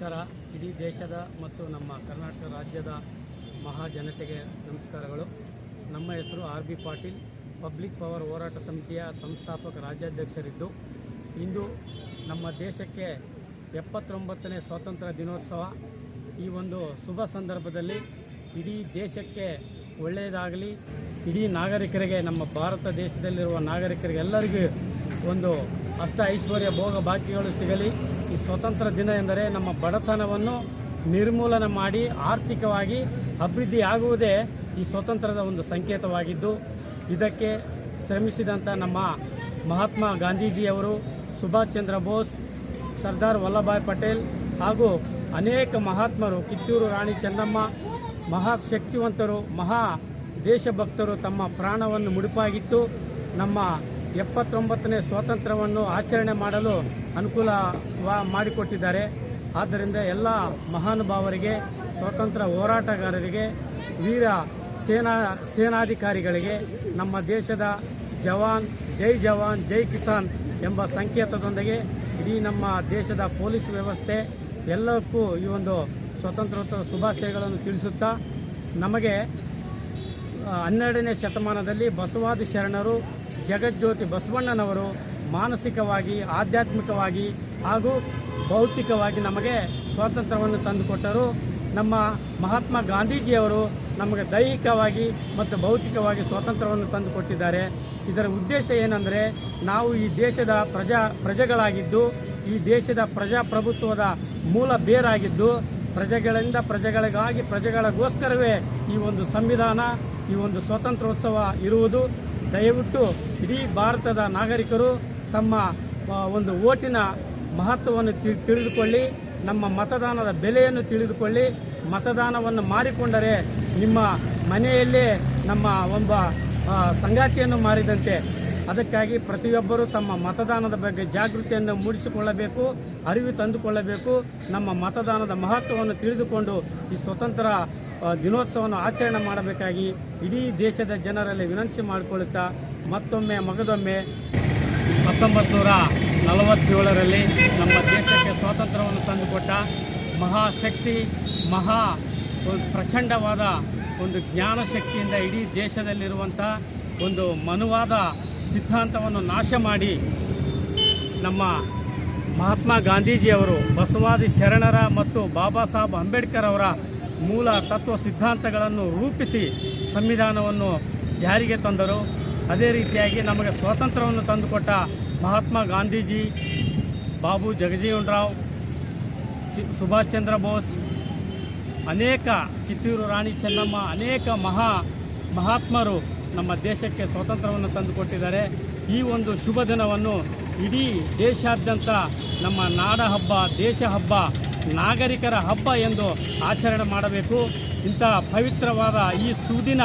ನಮಸ್ಕಾರ. ಇಡೀ ದೇಶದ ಮತ್ತು ನಮ್ಮ ಕರ್ನಾಟಕ ರಾಜ್ಯದ ಮಹಾಜನತೆಗೆ ನಮಸ್ಕಾರಗಳು. ನಮ್ಮ ಹೆಸರು R B Patil. Public power ಹೋರಾಟ ಸಮಿತಿಯ ಸಂಸ್ಥಾಪಕ ರಾಜ್ಯಾಧ್ಯಕ್ಷರಿದ್ದು, ಇಂದು ನಮ್ಮ ದೇಶಕ್ಕೆ ಎಪ್ಪತ್ತೊಂಬತ್ತನೇ ಸ್ವಾತಂತ್ರ್ಯ ದಿನೋತ್ಸವ. ಈ ಒಂದು ಶುಭ ಸಂದರ್ಭದಲ್ಲಿ ಇಡೀ ದೇಶಕ್ಕೆ ಒಳ್ಳೆಯದಾಗಲಿ, ಇಡೀ ನಾಗರಿಕರಿಗೆ, ನಮ್ಮ ಭಾರತ ದೇಶದಲ್ಲಿರುವ ನಾಗರಿಕರಿಗೆ ಎಲ್ಲರಿಗೂ ಒಂದು ಅಷ್ಟ ಐಶ್ವರ್ಯ ಭೋಗ ಭಾಗ್ಯಗಳು ಸಿಗಲಿ. ಈ ಸ್ವತಂತ್ರ ದಿನ ಎಂದರೆ ನಮ್ಮ ಬಡತನವನ್ನು ನಿರ್ಮೂಲನೆ ಮಾಡಿ ಆರ್ಥಿಕವಾಗಿ ಅಭಿವೃದ್ಧಿಯಾಗುವುದೇ ಈ ಸ್ವತಂತ್ರದ ಒಂದು ಸಂಕೇತವಾಗಿದ್ದು, ಇದಕ್ಕೆ ಶ್ರಮಿಸಿದಂಥ ನಮ್ಮ ಮಹಾತ್ಮ ಗಾಂಧೀಜಿಯವರು, ಸುಭಾಷ್ ಚಂದ್ರ ಬೋಸ್, ಸರ್ದಾರ್ ವಲ್ಲಭಾಯ್ ಪಟೇಲ್ ಹಾಗೂ ಅನೇಕ ಮಹಾತ್ಮರು, ಕಿತ್ತೂರು ರಾಣಿ ಚೆನ್ನಮ್ಮ ಮಹಾ ಶಕ್ತಿವಂತರು ಮಹಾ ದೇಶಭಕ್ತರು ತಮ್ಮ ಪ್ರಾಣವನ್ನು ಮುಡಿಪಾಗಿಟ್ಟು ನಮ್ಮ ಎಪ್ಪತ್ತೊಂಬತ್ತನೇ ಸ್ವಾತಂತ್ರ್ಯವನ್ನು ಆಚರಣೆ ಮಾಡಲು ಅನುಕೂಲ ಮಾಡಿಕೊಟ್ಟಿದ್ದಾರೆ. ಆದ್ದರಿಂದ ಎಲ್ಲ ಮಹಾನುಭಾವರಿಗೆ ಸ್ವಾತಂತ್ರ್ಯ ಹೋರಾಟಗಾರರಿಗೆ, ವೀರ ಸೇನಾ, ಸೇನಾಧಿಕಾರಿಗಳಿಗೆ, ನಮ್ಮ ದೇಶದ ಜವಾನ್, ಜೈ ಜವಾನ್, ಜೈ ಕಿಸಾನ್ ಎಂಬ ಸಂಕೇತದೊಂದಿಗೆ ಇಡೀ ನಮ್ಮ ದೇಶದ ಪೊಲೀಸ್ ವ್ಯವಸ್ಥೆ ಎಲ್ಲಕ್ಕೂ ಈ ಒಂದು ಸ್ವಾತಂತ್ರ್ಯೋತ್ಸವ ಶುಭಾಶಯಗಳನ್ನು ತಿಳಿಸುತ್ತಾ, ನಮಗೆ ಹನ್ನೆರಡನೇ ಶತಮಾನದಲ್ಲಿ ಬಸವಾದಿ ಶರಣರು ಜಗಜ್ಯೋತಿ ಬಸವಣ್ಣನವರು ಮಾನಸಿಕವಾಗಿ, ಆಧ್ಯಾತ್ಮಿಕವಾಗಿ ಹಾಗೂ ಭೌತಿಕವಾಗಿ ನಮಗೆ ಸ್ವಾತಂತ್ರ್ಯವನ್ನು ತಂದುಕೊಟ್ಟರು. ನಮ್ಮ ಮಹಾತ್ಮ ಗಾಂಧೀಜಿಯವರು ನಮಗೆ ದೈಹಿಕವಾಗಿ ಮತ್ತು ಭೌತಿಕವಾಗಿ ಸ್ವಾತಂತ್ರ್ಯವನ್ನು ತಂದುಕೊಟ್ಟಿದ್ದಾರೆ. ಇದರ ಉದ್ದೇಶ ಏನಂದರೆ, ನಾವು ಈ ದೇಶದ ಪ್ರಜಾ, ಪ್ರಜೆಗಳಾಗಿದ್ದು, ಈ ದೇಶದ ಪ್ರಜಾಪ್ರಭುತ್ವದ ಮೂಲ ಬೇರಾಗಿದ್ದು, ಪ್ರಜೆಗಳಿಂದ ಪ್ರಜೆಗಳಿಗಾಗಿ ಪ್ರಜೆಗಳಿಗೋಸ್ಕರವೇ ಈ ಒಂದು ಸಂವಿಧಾನ, ಈ ಒಂದು ಸ್ವಾತಂತ್ರ್ಯೋತ್ಸವ ಇರುವುದು. ದಯವಿಟ್ಟು ಇಡೀ ಭಾರತದ ನಾಗರಿಕರು ತಮ್ಮ ಒಂದು ಓಟಿನ ಮಹತ್ವವನ್ನು ತಿಳಿದುಕೊಳ್ಳಿ, ನಮ್ಮ ಮತದಾನದ ಬೆಲೆಯನ್ನು ತಿಳಿದುಕೊಳ್ಳಿ, ಮತದಾನವನ್ನು ಮಾರಿಕೊಂಡರೆ ನಿಮ್ಮ ಮನೆಯಲ್ಲೇ ನಮ್ಮ ಒಬ್ಬ ಸಂಗಾತಿಯನ್ನು ಮಾರಿದಂತೆ ಅದಕ್ಕಾಗಿ ಪ್ರತಿಯೊಬ್ಬರು ತಮ್ಮ ಮತದಾನದ ಬಗ್ಗೆ ಜಾಗೃತಿಯನ್ನು ಮೂಡಿಸಿಕೊಳ್ಳಬೇಕು, ಅರಿವು ತಂದುಕೊಳ್ಳಬೇಕು, ನಮ್ಮ ಮತದಾನದ ಮಹತ್ವವನ್ನು ತಿಳಿದುಕೊಂಡು ಈ ಸ್ವತಂತ್ರ ದಿನೋತ್ಸವವನ್ನು ಆಚರಣೆ ಮಾಡಬೇಕಾಗಿ ಇಡೀ ದೇಶದ ಜನರಲ್ಲಿ ವಿನಂತಿ ಮಾಡಿಕೊಳ್ಳುತ್ತಾ ಮತ್ತೊಮ್ಮೆ ಮಗದೊಮ್ಮೆ ಹತ್ತೊಂಬತ್ತು ನೂರ ನಲವತ್ತೇಳರಲ್ಲಿ ನಮ್ಮ ದೇಶಕ್ಕೆ ಸ್ವಾತಂತ್ರ್ಯವನ್ನು ತಂದುಕೊಟ್ಟ ಮಹಾಶಕ್ತಿ, ಮಹಾ ಒಂದು ಪ್ರಚಂಡವಾದ ಒಂದು ಜ್ಞಾನ ಶಕ್ತಿಯಿಂದ ಇಡೀ ದೇಶದಲ್ಲಿರುವಂಥ ಒಂದು ಮನುವಾದ ಸಿದ್ಧಾಂತವನ್ನು ನಾಶ ಮಾಡಿ ನಮ್ಮ ಮಹಾತ್ಮ ಗಾಂಧೀಜಿಯವರು ಬಸವಾದಿ ಶರಣರ ಮತ್ತು ಬಾಬಾ ಸಾಹೇಬ್ ಅಂಬೇಡ್ಕರ್ ಅವರ ಮೂಲ ತತ್ವ ಸಿದ್ಧಾಂತಗಳನ್ನು ರೂಪಿಸಿ ಸಂವಿಧಾನವನ್ನು ಜಾರಿಗೆ ತಂದರು. ಅದೇ ರೀತಿಯಾಗಿ ನಮಗೆ ಸ್ವಾತಂತ್ರ್ಯವನ್ನು ತಂದುಕೊಟ್ಟ ಮಹಾತ್ಮ ಗಾಂಧೀಜಿ, ಬಾಬು ಜಗಜೀವನ್ ರಾವ್ ಸುಭಾಷ್ ಚಂದ್ರ ಬೋಸ್, ಅನೇಕ ಕಿತ್ತೂರು ರಾಣಿ ಚೆನ್ನಮ್ಮ, ಅನೇಕ ಮಹಾ ಮಹಾತ್ಮರು ನಮ್ಮ ದೇಶಕ್ಕೆ ಸ್ವಾತಂತ್ರ್ಯವನ್ನು ತಂದುಕೊಟ್ಟಿದ್ದಾರೆ. ಈ ಒಂದು ಶುಭ ದಿನವನ್ನು ಇಡೀ ದೇಶಾದ್ಯಂತ ನಮ್ಮ ನಾಡ ಹಬ್ಬ ದೇಶ ಹಬ್ಬ ನಾಗರಿಕರ ಹಬ್ಬ ಎಂದು ಆಚರಣೆ ಮಾಡಬೇಕು. ಇಂಥ ಪವಿತ್ರವಾದ ಈ ಸುದಿನ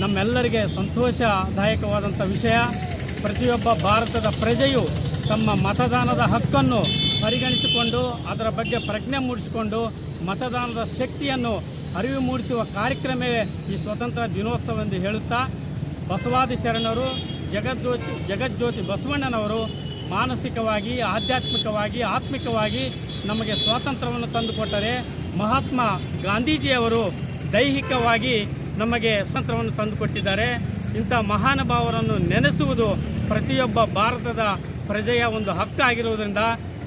ನಮ್ಮೆಲ್ಲರಿಗೆ ಸಂತೋಷದಾಯಕವಾದಂಥ ವಿಷಯ. ಪ್ರತಿಯೊಬ್ಬ ಭಾರತದ ಪ್ರಜೆಯು ತಮ್ಮ ಮತದಾನದ ಹಕ್ಕನ್ನು ಪರಿಗಣಿಸಿಕೊಂಡು, ಅದರ ಬಗ್ಗೆ ಪ್ರಜ್ಞೆ ಮೂಡಿಸಿಕೊಂಡು ಮತದಾನದ ಶಕ್ತಿಯನ್ನು ಅರಿವು ಮೂಡಿಸುವ ಕಾರ್ಯಕ್ರಮವೇ ಈ ಸ್ವತಂತ್ರ ದಿನೋತ್ಸವ ಎಂದು ಹೇಳುತ್ತಾ, ಬಸವಾದಿ ಶರಣರು, ಜಗಜ್ಯೋತಿ ಜಗಜ್ಯೋತಿ ಬಸವಣ್ಣನವರು ಮಾನಸಿಕವಾಗಿ, ಆಧ್ಯಾತ್ಮಿಕವಾಗಿ, ಆತ್ಮಿಕವಾಗಿ ನಮಗೆ ಸ್ವಾತಂತ್ರ್ಯವನ್ನು ತಂದುಕೊಟ್ಟರೆ ಮಹಾತ್ಮ ಗಾಂಧೀಜಿಯವರು ದೈಹಿಕವಾಗಿ ನಮಗೆ ಸ್ವಾತಂತ್ರ್ಯವನ್ನು ತಂದುಕೊಟ್ಟಿದ್ದಾರೆ ಇಂಥ ಮಹಾನುಭಾವರನ್ನು ನೆನೆಸುವುದು ಪ್ರತಿಯೊಬ್ಬ ಭಾರತದ ಪ್ರಜೆಯ ಒಂದು ಹಕ್ಕಾಗಿರುವುದರಿಂದ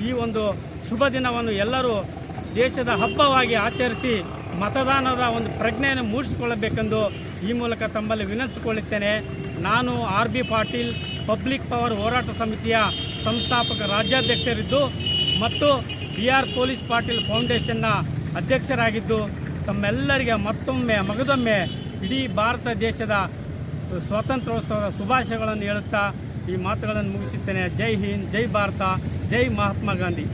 ಈ ಒಂದು ಶುಭ ದಿನವನ್ನು ಎಲ್ಲರೂ ದೇಶದ ಹಬ್ಬವಾಗಿ ಆಚರಿಸಿ ಮತದಾನದ ಒಂದು ಪ್ರಜ್ಞೆಯನ್ನು ಮೂಡಿಸಿಕೊಳ್ಳಬೇಕೆಂದು ಈ ಮೂಲಕ ತಮ್ಮಲ್ಲಿ ವಿನಂತಿಸಿಕೊಳ್ಳುತ್ತೇನೆ. ನಾನು R B Patil, public power ಹೋರಾಟ ಸಮಿತಿಯ ಸಂಸ್ಥಾಪಕ ರಾಜ್ಯಾಧ್ಯಕ್ಷರಿದ್ದು ಮತ್ತು ಬಿ ಆರ್ ಪೊಲೀಸ್ ಪಾಟೀಲ್ ಫೌಂಡೇಶನ್ನ ಅಧ್ಯಕ್ಷರಾಗಿದ್ದು, ತಮ್ಮೆಲ್ಲರಿಗೆ ಮತ್ತೊಮ್ಮೆ, ಮಗದೊಮ್ಮೆ ಇಡೀ ಭಾರತ ದೇಶದ ಸ್ವಾತಂತ್ರ್ಯೋತ್ಸವದ ಶುಭಾಶಯಗಳನ್ನು ಹೇಳುತ್ತಾ ಈ ಮಾತುಗಳನ್ನು ಮುಗಿಸುತ್ತೇನೆ. ಜೈ ಹಿಂದ್, ಜೈ ಭಾರತ, ಜೈ ಮಹಾತ್ಮ ಗಾಂಧಿ.